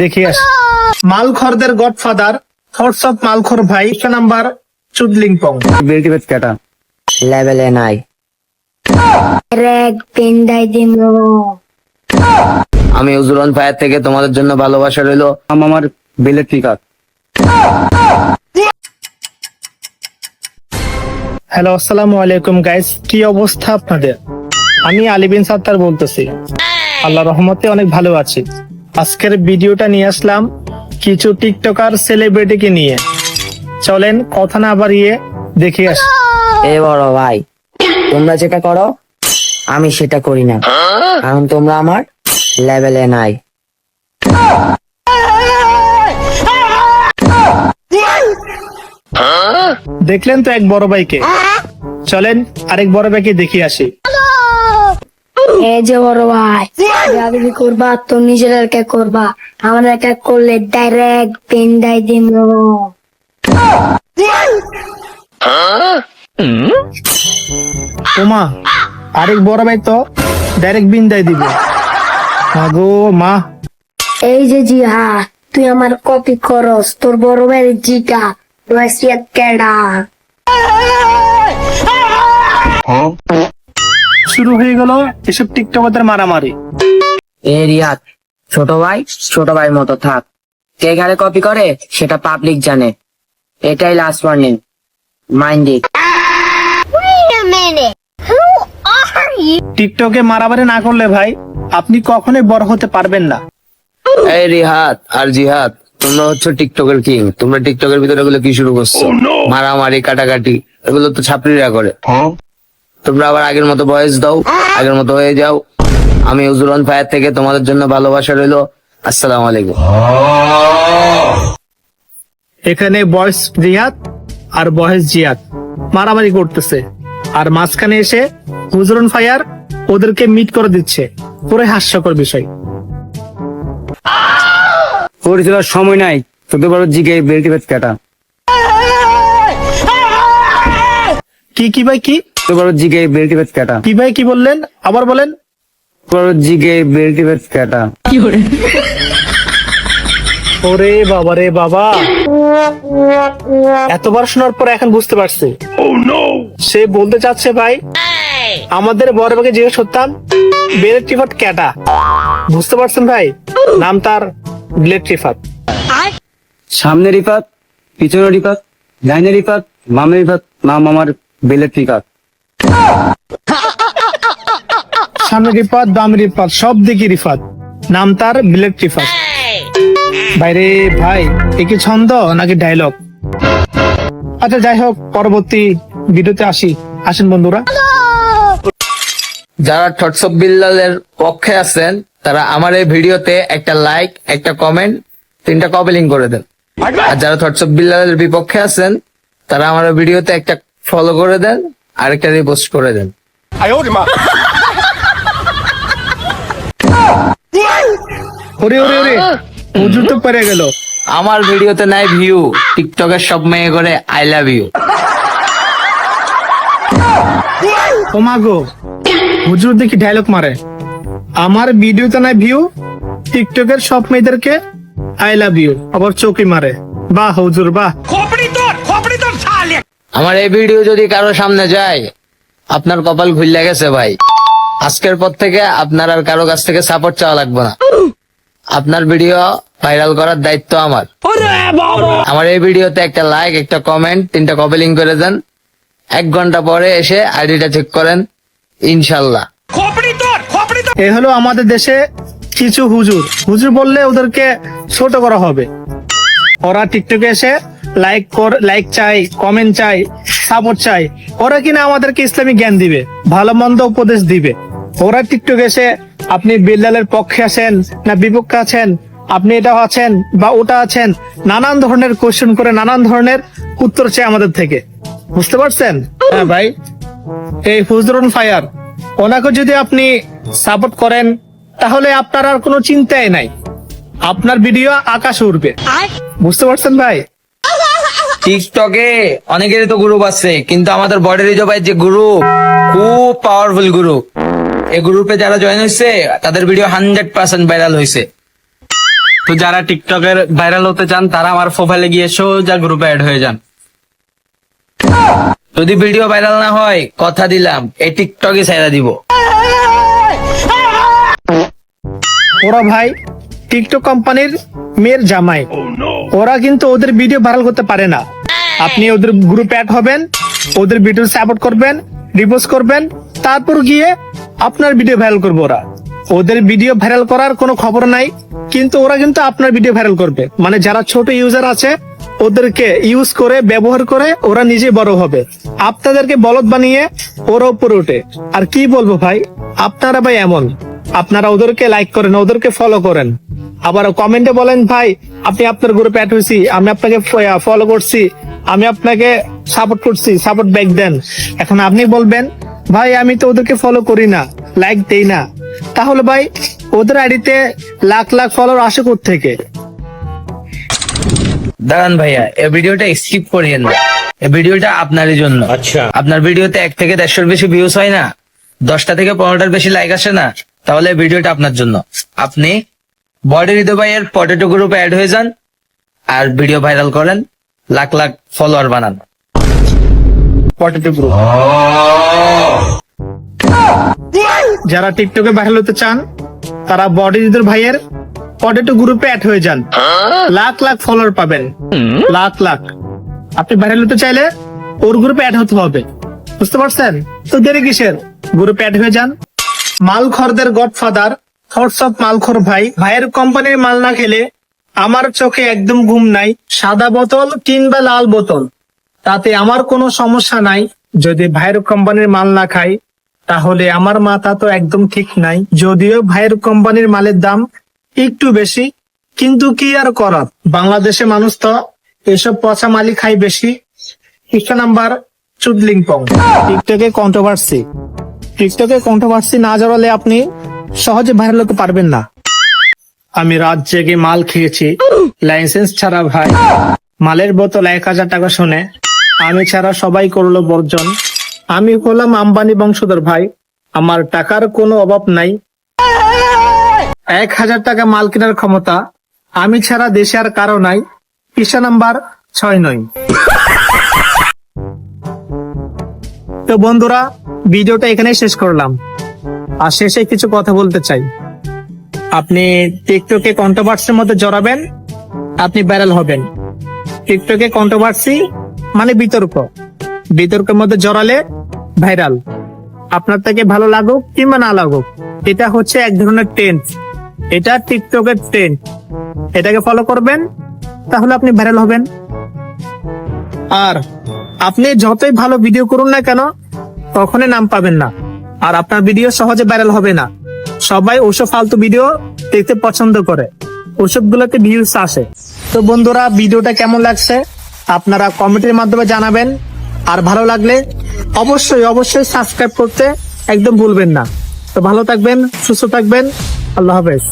দেখে আসি। মালখরদের গডফাদার থটস অফ মালখর ভাই নাম্বার চুদলিংপং। কাটা লেভেলে নাই। রেগ পেন্দাই দিম আমি উজুরন ফায়ার থেকে তোমাদের জন্য ভালোবাসা রইল। আমার বিলেট পিকার হ্যালো আসসালামু আলাইকুম গাইস কি অবস্থা আপনাদের? আমি আলিবিন সাত্তার বলতেছি। আল্লাহ রহমতে অনেক ভালো আছি। আজকের ভিডিওটা নিয়ে আসলাম কিছু টিকটকার সেলিব্রিটিকে নিয়ে। চলেন কথা না বাড়িয়ে দেখে আসি। এ বড় ভাই তোমরা যেটা করো আমি সেটা করি না। কারণ তোমরা আমার লেভেলে নাই। দেখলেন তো এক বড় ভাইকে। চলেন আরেক বড় ভাইকে দেখে আসি। এ যে বড় ভাই যাবি করবা তো নিজের একা করবা? আমার একা করলে ডাইরেক্ট পেন্দাই দিম ওমা আরেক বড় ভাই তো ডাইরেক্ট বিন্দায় দিবে। মাগো মা। এই যে জি হা তুই আমার কপি করস তোর বড় ভাইয়ের জিটা রয়েসিয়াত কেডা? শুরু হয়ে গেল এসব টিকটকারদের মারামারি। এ রিয়াদ ছোট ভাই ছোট ভাই মতো থাক। কে ঘরে কপি করে সেটা পাবলিক জানে। এটাই লাস্ট ওয়ার্নিং মাইন্ড ইট টিকটকে মারামারি না করলে ভাই আপনি কখনোই বড় হতে পারবেন না। এই রিহাত আর জিহাদ তোমরা হচ্ছে টিকটকের কিং তোমরা টিকটকের ভিতরে এগুলো কি শুরু করছ? মারামারি কাটাকাটি এগুলো তো ছাত্রীরা করে। তোমরা আবার আগের মতো বয়স দাও আগের মতো হয়ে যাও। আমি উজুরন ফায়ার থেকে তোমাদের জন্য ভালোবাসা রইল। আসসালামু আলাইকুম। এখানে বয়স রিয়াদ আর বয়স জিয়াদ মারামারি করতেছে। আর মাঝখানে এসে হুজরন ফায়ার ওদেরকে মিট করে দিচ্ছে। পুরো হাস্যকর বিষয়। পরিচালনার সময় নাই। তোদের বড় জিগে বিএলটি বেচ কাটা কি কি ভাই কি? তোর জিগে বিএলটি বেচ কাটা কি ভাই কি বললেন? আবার বলেন। বড় জিগে বিএলটি বেচ কাটা ওরে বাবা রে বাবা। এতবার শোনার পর এখন বুঝতে পারছে। সে বলতে চাচ্ছে ভাই আমাদের বড় ভাগে জিজ্ঞেস করতাম বেলেট টিফাত ক্যাটা? বুঝতে পারছেন ভাই? নাম তার ব্লেড টিফাত সামনে রিপাত পিছনে রিপাত ডাইনে রিপাত মামে রিপাত নাম আমার বিলেট পিকার সামনে রিফাত রিফাত, সব দিকে রিফাত। নাম তার টিফাত বাইরে, ভাই ছন্দ নাকি ডায়লগ আচ্ছা যাই হোক, পরবর্তী ভিডিওতে আসি। আসেন বন্ধুরা। যারা থটসব বিল্লালের পক্ষে আছেন, তারা আমার এই ভিডিওতে একটা লাইক একটা কমেন্ট তিনটা কপেলিং করে দেন। আর যারা থটসব বিল্লালের বিপক্ষে আছেন, তারা আমার ভিডিওতে একটা ফলো করে দেন। আর একটা রিপোস্ট করে দেন। ওরে ওরে ওরে হুজুর তো পেরে গেল। আমার ভিডিওতে নাই ভিউ টিকটকের সব মেয়ে করে আই লাভ ইউ ওমা গো হুজুর দেখি ডায়লগ মারে। আমার ভিডিওতে নাই ভিউ টিকটকের সব মেয়েদেরকে আই লাভ ইউ আবার চৌকি মারে। বাহ হুজুর বাহ। আমার এই ভিডিও যদি কারও সামনে যায় আপনার কপাল খুললে গেছে ভাই। আজকের পর থেকে আপনার আর কারও কাছ থেকে সাপোর্ট চাওয়া লাগবে না। আপনার ভিডিও ভাইরাল করার দায়িত্ব আমার। আমার এই ভিডিওতে একটা লাইক একটা কমেন্ট তিনটা কপেলিং করে দেন। এক ঘণ্টা পরে এসে আইডিটা চেক করেন। ইনশাল্লাহ। এ হলো আমাদের দেশে কিছু হুজুর। হুজুর বললে ওদেরকে ছোট করা হবে। ওরা টিকটকে এসে লাইক কর লাইক চাই কমেন্ট চাই সাপোর্ট চাই। ওরা কিনা আমাদেরকে ইসলামিক জ্ঞান দিবে ভালো মন্দ উপদেশ দিবে। ওরা টিকটকে এসে আপনি বিল্লালের পক্ষে আছেন না বিপক্ষে আছেন আপনি এটা আছেন বা ওটা আছেন নানান ধরনের কোশ্চেন করে নানান ধরনের উত্তর চাই আমাদের থেকে। বুঝতে পারছেন? হ্যাঁ ভাই। এই হুজরুন ফায়ার ওনাকে যদি আপনি সাপোর্ট করেন তাহলে আপনার আর কোনো চিন্তাই নাই। আপনার ভিডিও আকাশে উঠবে বুঝতে পারছেন ভাই? টিকটকে অনেকেরই তো গ্রুপ আছে, কিন্তু আমাদের বডি ভাই যে গ্রুপ খুব পাওয়ারফুল গ্রুপ এই গ্রুপে যারা জয়েন হয়েছে তাদের ভিডিও হান্ড্রেড পার্সেন্ট ভাইরাল হয়েছে তো যারা টিকটকের ভাইরাল হতে চান, তারা আমার প্রোফাইলে গিয়ে সোজা গ্রুপে অ্যাড হয়ে যান। যদি ভিডিও ভাইরাল না হয়, কথা দিলাম, এই টিকটকে ছেড়ে দিব। ওরা ভাই টিকটক কোম্পানির মেয়ের জামাই। ওরা কিন্তু ওদের ভিডিও ভাইরাল করতে পারে না। আপনি ওদের গ্রুপে অ্যাড হবেন ওদের ভিডিও সাপোর্ট করবেন রিপোস্ট করবেন তারপর গিয়ে আপনার ভিডিও ভাইরাল করবে ওরা। ওদের ভিডিও ভাইরাল করার কোনো খবর নাই কিন্তু ওরা কিন্তু আপনার ভিডিও ভাইরাল করবে। মানে যারা ছোট ইউজার আছে ওদেরকে ইউজ করে ব্যবহার করে ওরা নিজে বড় হবে। আপনাদেরকে বলদ বানিয়ে ওরা উপরে ওঠে। আর কি বলব ভাই? আপনারা ভাই এমন। আপনারা ওদেরকে লাইক করেন ওদেরকে ফলো করেন। আবার কমেন্টে বলেন ভাই আপনি আপনার গ্রুপে অ্যাড হয়েছি আমি আপনাকে ফলো করছি আমি আপনাকে সাপোর্ট করছি সাপোর্ট ব্যাক দেন। এখন আপনি বলবেন ভাই আমি তো ওদেরকে ফলো করি না লাইক দেই না। তাহলে ভাই ওদের আইডিতে লাখ লাখ ফলোয়ার আসে থেকে দাঁড়ান ভাইয়া এই ভিডিওটা স্কিপ করিয়েন না। এই ভিডিওটা আপনারই জন্য। আচ্ছা। আপনার ভিডিওতে এক থেকে দেড়শোর বেশি ভিউজ হয় না। দশটা থেকে পনেরোটার বেশি লাইক আসে না। তাহলে ভিডিওটা আপনার জন্য। আপনি বডি হৃদয় ভাইয়ের পটেটো গ্রুপে অ্যাড হয়ে যান আর ভিডিও ভাইরাল করেন, লাখ লাখ ফলোয়ার বানান। পটেটো গ্রুপ যারা টিকটকে ভাইরাল হতে চান, তারা বডি দিদুর ভাইয়ের পটেটো গ্রুপে অ্যাড হয়ে যান। লাখ লাখ ফলোয়ার পাবেন। লাখ লাখ। আপনি ভাইরাল হতে চাইলে ওর গ্রুপে অ্যাড হতে হবে। বুঝতে পারছেন? তো দেরি কিসের? গ্রুপে অ্যাড হয়ে যান। মালখরদের গডফাদার থটস অফ মালখর ভাই, ভাইয়ের কোম্পানির মাল না খেলে আমার চোখে একদম ঘুম নাই, সাদা বোতল কিংবা লাল বোতল। তাতে আমার কোনো সমস্যা নাই, যদি ভাইয়ের কোম্পানির মাল না খাই, তাহলে আমার মাথা তো একদম ঠিক নাই। যদিও ভাইয়ের কোম্পানির মালের দাম একটু বেশি, কিন্তু কি আর করার? বাংলাদেশে মানুষ তো এসব পচা মালি খাই বেশি। পৃষ্ঠা নাম্বার চুদলিংপং। টিকটকে কন্ট্রোভার্সি টিকটকে কন্ট্রোভার্সি না জড়ালে আপনি সহজে ভাইরাল হতে পারবেন না। আমি রাত জেগে মাল খেয়েছি। লাইসেন্স ছাড়া ভাই। মালের বোতল এক হাজার টাকা শুনে। আমি ছাড়া সবাই করল বর্জন। আমি হলাম আম্বানি বংশধর ভাই। আমার টাকার কোনো অভাব নাই। এক হাজার টাকা মাল কেনার ক্ষমতা। আমি ছাড়া দেশে আর কারও নাই। পৃষ্ঠা নাম্বার ছয় নয়। তো বন্ধুরা, ভিডিওটা এখানেই শেষ করলাম। আর শেষে কিছু কথা বলতে চাই। আপনি টিকটকে কন্ট্রোভার্সির মধ্যে জড়াবেন, আপনি ভাইরাল হবেন। টিকটকে কন্ট্রোভার্সি মানে বিতর্ক। বিতর্কের মধ্যে জড়ালে ভাইরাল আপনার থেকে ভালো লাগুক কিংবা না লাগুক, এটা হচ্ছে এক ধরনের ট্রেন্ড এটা টিকটকের ট্রেন্ড এটাকে ফলো করবেন, তাহলে আপনি ভাইরাল হবেন। আর আপনি যতই ভালো ভিডিও করুন না কেন, কখনোই নাম পাবেন না। আর আপনার ভিডিও সহজে ভাইরাল হবে না। সবাই ওসব ফালতু ভিডিও দেখতে পছন্দ করে। ওসব গুলোতে ভিউজ আসে। তো বন্ধুরা ভিডিওটা কেমন লাগছে? আপনারা কমেন্টের মাধ্যমে জানাবেন। আর ভালো লাগলে অবশ্যই অবশ্যই সাবস্ক্রাইব করতে একদম ভুলবেন না। তো ভালো থাকবেন, সুস্থ থাকবেন। আল্লাহ হাফেজ।